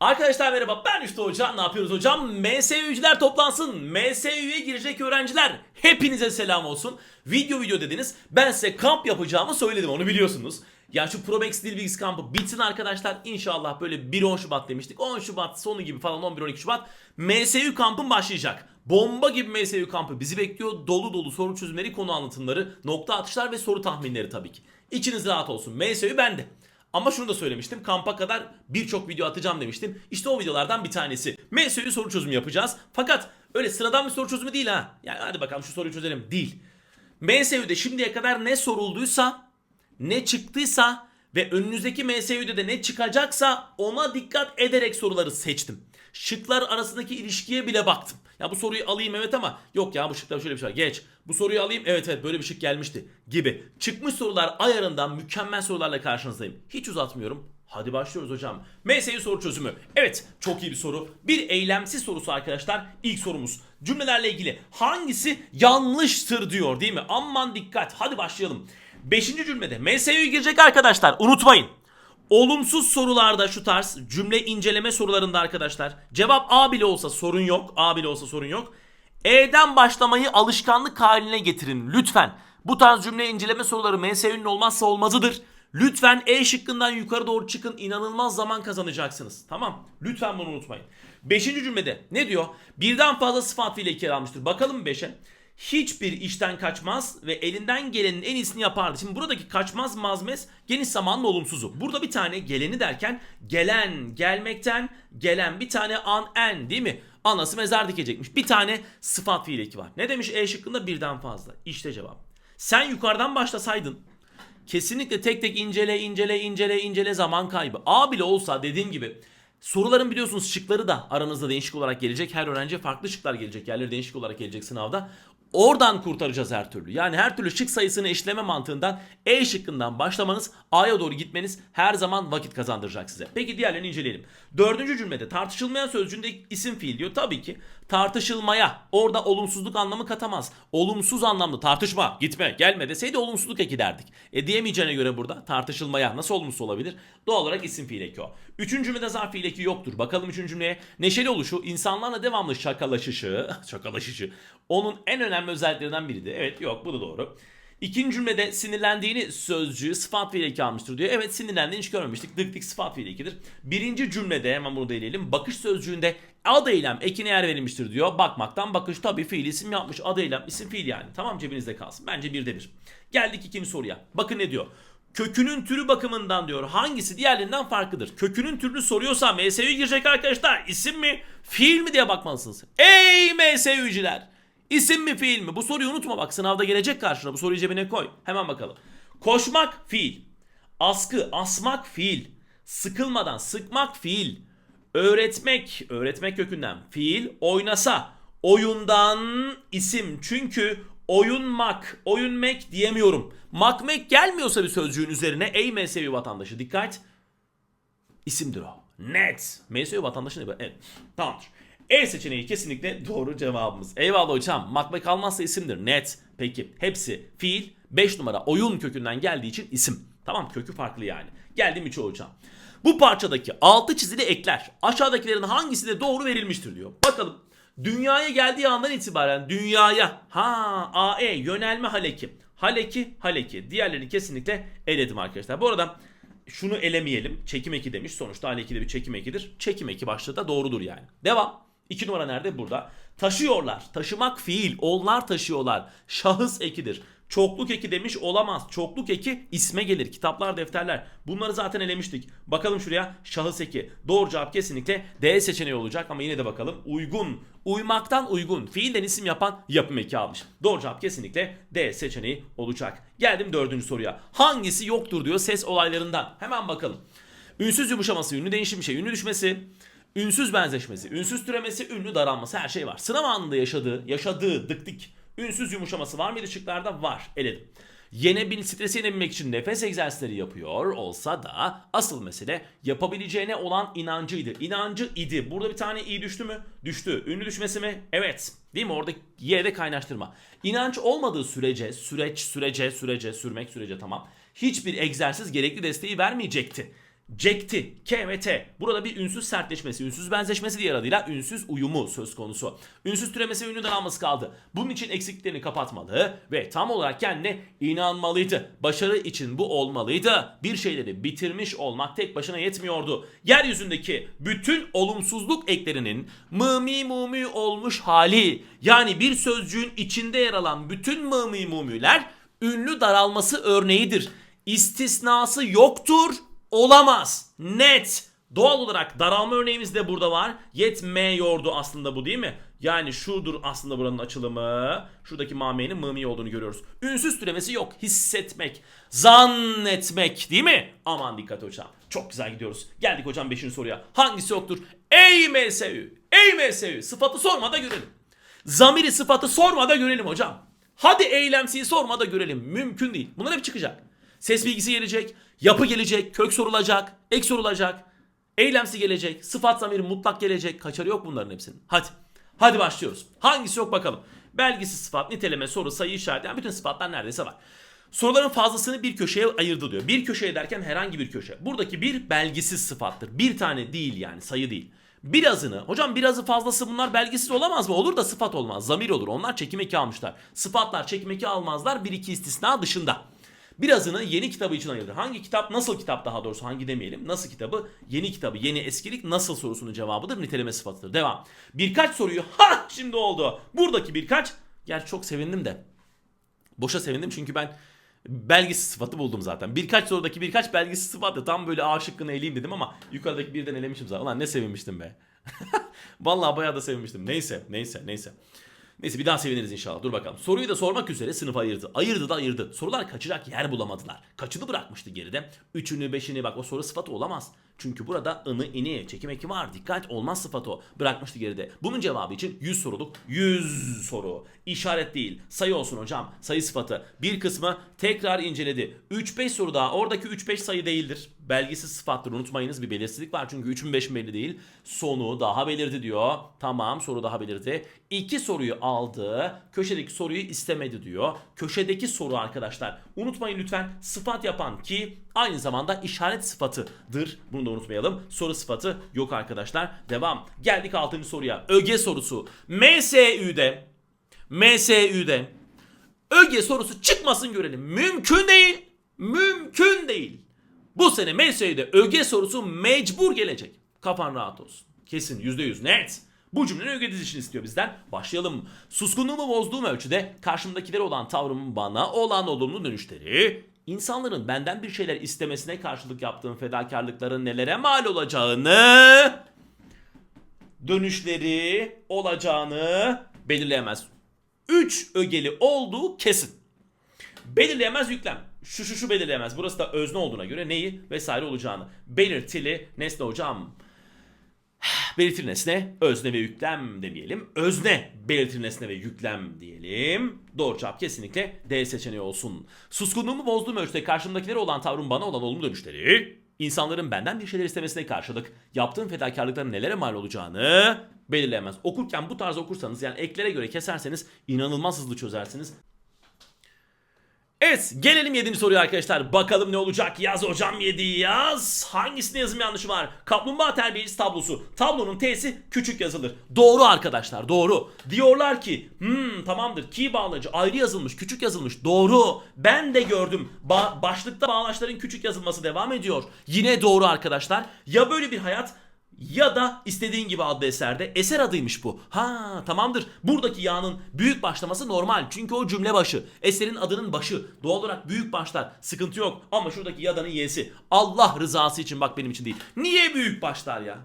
Arkadaşlar merhaba ben Üstü Hoca. Ne yapıyoruz hocam? MSÜ'cüler toplansın. MSÜ'ye girecek öğrenciler. Hepinize selam olsun. Video video dediniz. Ben size kamp yapacağımı söyledim onu biliyorsunuz. Ya şu Promex Dil Bilgisi kampı bitsin arkadaşlar. İnşallah böyle 1-10 Şubat demiştik. 10 Şubat sonu gibi falan 11-12 Şubat MSÜ kampın başlayacak. Bomba gibi MSÜ kampı bizi bekliyor. Dolu dolu soru çözümleri, konu anlatımları, nokta atışlar ve soru tahminleri tabii ki. İçiniz rahat olsun. MSÜ bende. Ama şunu da söylemiştim. Kampa kadar birçok video atacağım demiştim. İşte o videolardan bir tanesi. MSÜ soru çözümü yapacağız. Fakat öyle sıradan bir soru çözümü değil ha. Yani hadi bakalım şu soruyu çözelim. Değil. MSÜ'de şimdiye kadar ne sorulduysa, ne çıktıysa ve önünüzdeki MSÜ'de de ne çıkacaksa ona dikkat ederek soruları seçtim. Şıklar arasındaki ilişkiye bile baktım. Ya bu soruyu alayım evet ama yok ya bu şıkta şöyle bir şey var. Geç. Bu soruyu alayım evet evet böyle bir şık gelmişti gibi. Çıkmış sorular ayarından mükemmel sorularla karşınızdayım. Hiç uzatmıyorum. Hadi başlıyoruz hocam. MSU soru çözümü. Evet çok iyi bir soru. Bir eylemsiz sorusu arkadaşlar. İlk sorumuz. Cümlelerle ilgili hangisi yanlıştır diyor değil mi? Aman dikkat. Hadi başlayalım. Beşinci cümlede MSU'ya girecek arkadaşlar. Unutmayın. Olumsuz sorularda şu tarz cümle inceleme sorularında arkadaşlar cevap A bile olsa sorun yok. A bile olsa sorun yok. E'den başlamayı alışkanlık haline getirin lütfen. Bu tarz cümle inceleme soruları MSÜ'nün olmazsa olmazıdır. Lütfen E şıkkından yukarı doğru çıkın inanılmaz zaman kazanacaksınız. Tamam lütfen bunu unutmayın. Beşinci cümlede ne diyor? Birden fazla sıfat fiili iki almıştır. Bakalım beşe. Hiçbir işten kaçmaz ve elinden gelenin en iyisini yapardı. Şimdi buradaki kaçmaz mazmez geniş zamanlı olumsuzu. Burada bir tane geleni derken gelen, gelmekten gelen bir tane an en değil mi? Anası mezar dikecekmiş. Bir tane sıfat fiili eki var. Ne demiş E şıkkında birden fazla. İşte cevap. Sen yukarıdan başlasaydın kesinlikle tek tek incele incele incele incele zaman kaybı. A bile olsa dediğim gibi soruların biliyorsunuz şıkları da aranızda değişik olarak gelecek. Her öğrenci farklı şıklar gelecek. Yerleri değişik olarak gelecek sınavda. Oradan kurtaracağız her türlü. Yani her türlü şık sayısını eşleme mantığından E şıkkından başlamanız A'ya doğru gitmeniz her zaman vakit kazandıracak size. Peki diğerlerini inceleyelim. Dördüncü cümlede tartışılmayan sözcüğünde isim fiil diyor. Tabii ki tartışılmaya orada olumsuzluk anlamı katamaz. Olumsuz anlamda tartışma gitme gelme deseydi olumsuzluk eki derdik. E diyemeyeceğine göre burada tartışılmaya nasıl olumsuz olabilir? Doğal olarak isim fiil eki o. Üçüncü cümlede zarf fiil eki yoktur. Bakalım üçüncü cümleye. Neşeli oluşu insanlarla devamlı şakalaşışı. şakalaşışı. Onun en önemli özelliklerinden biriydi. Evet yok bu da doğru. İkinci cümlede sinirlendiğini sözcüğü sıfat fiil eki almıştır diyor. Evet sinirlendiğini hiç görmemiştik. Dık dik sıfat fiil ekidir. Birinci cümlede hemen bunu da. Bakış sözcüğünde ad eylem ekine yer verilmiştir diyor. Bakmaktan bakış tabii fiil isim yapmış. Ad eylem isim fiil yani. Tamam cebinizde kalsın. Bence birde bir. Geldik ikinci soruya. Bakın ne diyor. Kökünün türü bakımından diyor hangisi diğerlerinden farklıdır? Kökünün türünü soruyorsa MSÜ'ye girecek arkadaşlar. İsim mi fiil mi diye bakmalısınız. Ey MSÜ'cüler! İsim mi fiil mi? Bu soruyu unutma bak sınavda gelecek karşına. Bu soruyu cebine koy. Hemen bakalım. Koşmak fiil. Askı, asmak fiil. Sıkılmadan sıkmak fiil. Öğretmek, öğretmek kökünden fiil. Oynasa, oyundan isim. Çünkü oyunmak, oyunmek diyemiyorum. Makmek gelmiyorsa bir sözcüğün üzerine ey MSV vatandaşı dikkat. İsimdir o. Net. MSV vatandaşı ne? Evet. Tamamdır. E seçeneği kesinlikle doğru cevabımız. Eyvallah hocam. Makmek kalmazsa isimdir. Net. Peki. Hepsi fiil. 5 numara oyun kökünden geldiği için isim. Tamam kökü farklı yani. Geldim 3'e hocam. Bu parçadaki altı çizili ekler aşağıdakilerin hangisi de doğru verilmiştir diyor. Bakalım. Dünyaya geldiği andan itibaren dünyaya ha AE yönelme haleki. Haleki haleki. Diğerlerini kesinlikle eledim arkadaşlar. Bu arada şunu elemeyelim. Çekim eki demiş. Sonuçta haleki de bir çekim ekidir. Çekim eki başlığı da doğrudur yani. Devam. İki numara nerede? Burada. Taşıyorlar. Taşımak fiil. Onlar taşıyorlar. Şahıs ekidir. Çokluk eki demiş olamaz. Çokluk eki isme gelir. Kitaplar, defterler. Bunları zaten elemiştik. Bakalım şuraya şahıs eki. Doğru cevap kesinlikle D seçeneği olacak ama yine de bakalım. Uygun. Uymaktan uygun. Fiilden isim yapan yapım eki almış. Doğru cevap kesinlikle D seçeneği olacak. Geldim dördüncü soruya. Hangisi yoktur diyor ses olaylarından. Hemen bakalım. Ünsüz yumuşaması, ünlü değişim şey, ünlü düşmesi, ünsüz benzeşmesi, ünsüz türemesi, ünlü daralması her şey var. Sınav anında yaşadığı, yaşadığı dık dik, ünsüz yumuşaması var mıydı şıklarda? Var. Eledim. Yenebil, stresi yenebilmek için nefes egzersizleri yapıyor olsa da asıl mesele yapabileceğine olan inancıydı. İnancı idi. Burada bir tane i düştü mü? Düştü. Ünlü düşmesi mi? Evet. Değil mi? Orada y'de kaynaştırma. İnanç olmadığı sürece, süreç, sürece, sürece, sürmek sürece tamam. Hiçbir egzersiz gerekli desteği vermeyecekti. Cekti, K ve T. Burada bir ünsüz sertleşmesi, ünsüz benzeşmesi diğer adıyla ünsüz uyumu söz konusu. Ünsüz türemesi ve ünlüden alması kaldı. Bunun için eksikliklerini kapatmalı ve tam olarak kendine inanmalıydı. Başarı için bu olmalıydı. Bir şeyleri bitirmiş olmak tek başına yetmiyordu. Yeryüzündeki bütün olumsuzluk eklerinin mımi mumi olmuş hali yani bir sözcüğün içinde yer alan bütün mımi mumiler ünlü daralması örneğidir. İstisnası yoktur olamaz. Net. Doğal olarak daralma örneğimiz de burada var. Yetmiyordu aslında bu değil mi? Yani şudur aslında buranın açılımı. Şuradaki mamenin mımi olduğunu görüyoruz. Ünsüz türemesi yok. Hissetmek, zannetmek değil mi? Aman dikkat hocam. Çok güzel gidiyoruz. Geldik hocam 5. soruya. Hangisi yoktur? Ey MSÜ. Ey MSÜ. Sıfatı sorma da görelim. Zamiri sıfatı sorma da görelim hocam. Hadi eylemsiyi sorma da görelim. Mümkün değil. Bunlar hep çıkacak. Ses bilgisi gelecek, yapı gelecek, kök sorulacak, ek sorulacak, eylemsi gelecek, sıfat zamiri mutlak gelecek. Kaçarı yok bunların hepsinin. Hadi. Hadi başlıyoruz. Hangisi yok bakalım. Belgisi sıfat, niteleme, soru, sayı, işaret. Yani bütün sıfatlar neredeyse var. Soruların fazlasını bir köşeye ayırdı diyor. Bir köşeye derken herhangi bir köşe. Buradaki bir belgisiz sıfattır. Bir tane değil yani sayı değil. Birazını, hocam birazı fazlası bunlar belgisiz olamaz mı? Olur da sıfat olmaz. Zamir olur. Onlar çekim eki almışlar. Sıfatlar çekim eki almazlar. Bir iki istisna dışında. Birazını yeni kitabı için ayırdı. Hangi kitap, nasıl kitap daha doğrusu hangi demeyelim. Nasıl kitabı, yeni kitabı, yeni eskilik nasıl sorusunun cevabıdır. Niteleme sıfatıdır. Devam. Birkaç soruyu, ha şimdi oldu. Buradaki birkaç, gerçi çok sevindim de. Boşa sevindim çünkü ben belgisiz sıfatı buldum zaten. Birkaç sorudaki birkaç belgisiz sıfatı tam böyle A şıkkını eleyeyim dedim ama yukarıdaki birden elemişim zaten. Ulan ne sevinmiştim be. Vallahi bayağı da sevinmiştim. Neyse, neyse, neyse. Neyse bir daha seviniriz inşallah. Dur bakalım. Soruyu da sormak üzere sınıfa ayırdı. Ayırdı da ayırdı. Sorular kaçacak yer bulamadılar. Kaçını bırakmıştı geride? Üçünü, beşini bak o soru sıfatı olamaz. Çünkü burada ını, ini, çekim eki var. Dikkat olmaz sıfatı o. Bırakmıştı geride. Bunun cevabı için 100 soruluk 100 soru. İşaret değil. Sayı olsun hocam. Sayı sıfatı. Bir kısmı tekrar inceledi. 3-5 soru daha. Oradaki 3-5 sayı değildir. Belgisiz sıfattır unutmayınız. Bir belirsizlik var çünkü 3'ün 5'in belli değil. Sonu daha belirdi diyor. Tamam soru daha belirdi. İki soruyu aldı. Köşedeki soruyu istemedi diyor. Köşedeki soru arkadaşlar. Unutmayın lütfen sıfat yapan ki aynı zamanda işaret sıfatıdır. Bunu da unutmayalım. Soru sıfatı yok arkadaşlar. Devam. Geldik 6. soruya. Öge sorusu. MSÜ'de MSÜ'de öge sorusu çıkmasın görelim. Mümkün değil. Mümkün değil. Bu sene MSÜ'de öge sorusu mecbur gelecek. Kafan rahat olsun. Kesin %100 net. Bu cümlenin öge dizişini istiyor bizden. Başlayalım. Suskunluğumu bozduğum ölçüde karşımdakilere olan tavrımın bana olan olumlu dönüşleri, insanların benden bir şeyler istemesine karşılık yaptığım fedakarlıkların nelere mal olacağını, dönüşleri olacağını belirleyemez. 3 ögeli olduğu kesin. Belirleyemez yüklem. Şu şu şu belirleyemez. Burası da özne olduğuna göre neyi vesaire olacağını. Belirtili nesne hocam. Belirtili nesne, özne ve yüklem demeyelim. Özne, belirtili nesne ve yüklem diyelim. Doğru cevap kesinlikle D seçeneği olsun. Suskunluğumu bozduğum ölçüde karşımdakilere olan tavrım bana olan olumlu dönüşleri, insanların benden bir şeyler istemesine karşılık yaptığım fedakarlıkların nelere mal olacağını belirleyemez. Okurken bu tarz okursanız yani eklere göre keserseniz inanılmaz hızlı çözersiniz. Evet gelelim 7. soruya arkadaşlar. Bakalım ne olacak? Yaz hocam 7 yaz. Hangisinde yazım yanlışı var? Kaplumbağa terbiyecisi tablosu. Tablonun T'si küçük yazılır. Doğru arkadaşlar doğru. Diyorlar ki hmm tamamdır ki bağlacı ayrı yazılmış küçük yazılmış. Doğru. Ben de gördüm. Ba- başlıkta bağlaçların küçük yazılması devam ediyor. Yine doğru arkadaşlar. Ya böyle bir hayat ya da istediğin gibi adlı eserde eser adıymış bu. Ha tamamdır. Buradaki yağın büyük başlaması normal. Çünkü o cümle başı. Eserin adının başı. Doğal olarak büyük başlar. Sıkıntı yok. Ama şuradaki yadanın y'si. Allah rızası için bak benim için değil. Niye büyük başlar ya?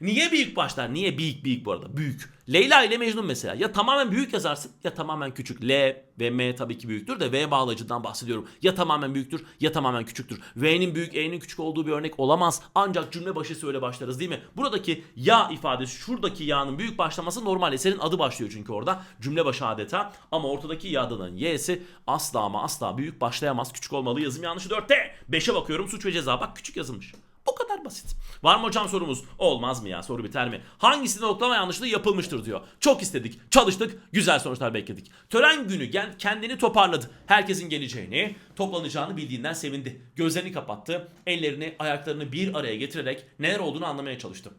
Niye büyük başlar? Niye büyük büyük bu arada? Büyük. Leyla ile Mecnun mesela. Ya tamamen büyük yazarsın ya tamamen küçük. L ve M tabii ki büyüktür de V bağlacından bahsediyorum. Ya tamamen büyüktür ya tamamen küçüktür. V'nin büyük E'nin küçük olduğu bir örnek olamaz. Ancak cümle başı öyle başlarız değil mi? Buradaki ya ifadesi şuradaki ya'nın büyük başlaması normal. Eserin adı başlıyor çünkü orada. Cümle başı adeta. Ama ortadaki ya'nın y'si asla ama asla büyük başlayamaz. Küçük olmalı. Yazım yanlışı 4'te. 5'e bakıyorum suç ve ceza. Bak küçük yazılmış. Bu kadar basit. Var mı hocam sorumuz? Olmaz mı ya? Soru biter mi? Hangisinde noklama yanlışlığı yapılmıştır diyor. Çok istedik, çalıştık, güzel sonuçlar bekledik. Tören günü kendini toparladı. Herkesin geleceğini, toplanacağını bildiğinden sevindi. Gözlerini kapattı, ellerini, ayaklarını bir araya getirerek neler olduğunu anlamaya çalıştı.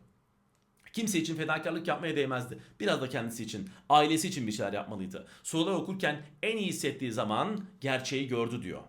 Kimse için fedakarlık yapmaya değmezdi. Biraz da kendisi için, ailesi için bir şeyler yapmalıydı. Sorular okurken en iyi hissettiği zaman gerçeği gördü diyor.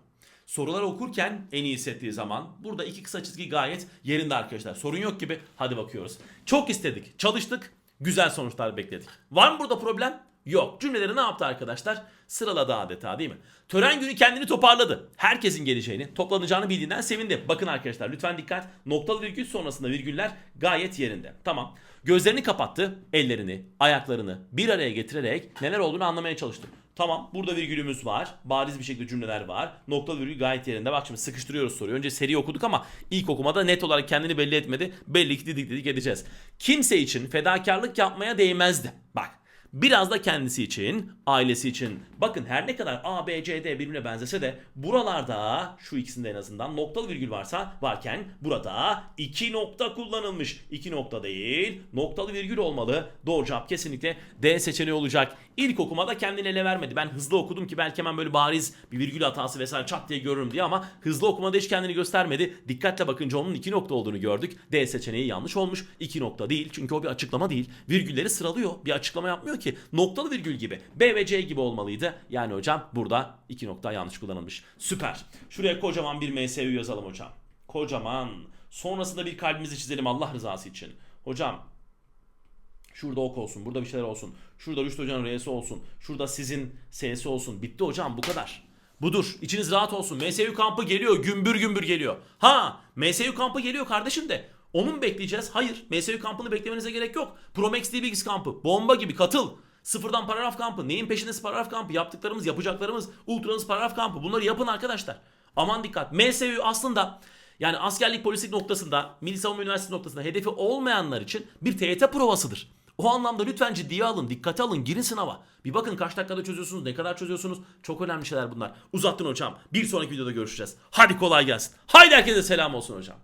Sorular okurken en iyi hissettiği zaman burada iki kısa çizgi gayet yerinde arkadaşlar. Sorun yok gibi. Hadi bakıyoruz. Çok istedik, çalıştık, güzel sonuçlar bekledik. Var mı burada problem? Yok. Cümleleri ne yaptı arkadaşlar? Sıraladı adeta değil mi? Tören günü kendini toparladı. Herkesin geleceğini, toplanacağını bildiğinden sevindi. Bakın arkadaşlar lütfen dikkat. Noktalı virgül sonrasında virgüller gayet yerinde. Tamam. Gözlerini kapattı, ellerini, ayaklarını bir araya getirerek neler olduğunu anlamaya çalıştı. Tamam burada virgülümüz var. Bariz bir şekilde cümleler var. Noktalı virgül gayet yerinde. Bak şimdi sıkıştırıyoruz soruyu. Önce seri okuduk ama ilk okumada net olarak kendini belli etmedi. Belli ki didik didik edeceğiz. Kimse için fedakarlık yapmaya değmezdi. Bak Biraz da kendisi için, ailesi için. Bakın her ne kadar A, B, C, D birbirine benzese de buralarda şu ikisinde en azından noktalı virgül varsa varken burada iki nokta kullanılmış. İki nokta değil, noktalı virgül olmalı. Doğru cevap kesinlikle D seçeneği olacak. İlk okumada kendini ele vermedi. Ben hızlı okudum ki belki hemen böyle bariz bir virgül hatası vesaire çat diye görürüm diye ama hızlı okumada hiç kendini göstermedi. Dikkatle bakınca onun iki nokta olduğunu gördük. D seçeneği yanlış olmuş. İki nokta değil çünkü o bir açıklama değil. Virgülleri sıralıyor. Bir açıklama yapmıyor ki. Noktalı virgül gibi. B ve C gibi olmalıydı. Yani hocam burada iki nokta yanlış kullanılmış. Süper. Şuraya kocaman bir MSU yazalım hocam. Kocaman. Sonrasında bir kalbimizi çizelim Allah rızası için. Hocam Şurada ok olsun, burada bir şeyler olsun. Şurada Rüştü Hoca'nın R'si olsun. Şurada sizin S'si olsun. Bitti hocam bu kadar. Budur. İçiniz rahat olsun. MSU kampı geliyor. Gümbür gümbür geliyor. Ha MSU kampı geliyor kardeşim de. Onu mu bekleyeceğiz? Hayır. MSU kampını beklemenize gerek yok. Promex DBX kampı. Bomba gibi katıl. Sıfırdan paragraf kampı. Neyin peşindesi paragraf kampı? Yaptıklarımız, yapacaklarımız, ultranız paragraf kampı. Bunları yapın arkadaşlar. Aman dikkat. MSU aslında yani askerlik polislik noktasında, Milli Savunma Üniversitesi noktasında hedefi olmayanlar için bir TYT provasıdır. O anlamda lütfen ciddiye alın, dikkate alın, girin sınava. Bir bakın kaç dakikada çözüyorsunuz, ne kadar çözüyorsunuz. Çok önemli şeyler bunlar. Uzattın hocam. Bir sonraki videoda görüşeceğiz. Hadi kolay gelsin. Haydi herkese selam olsun hocam.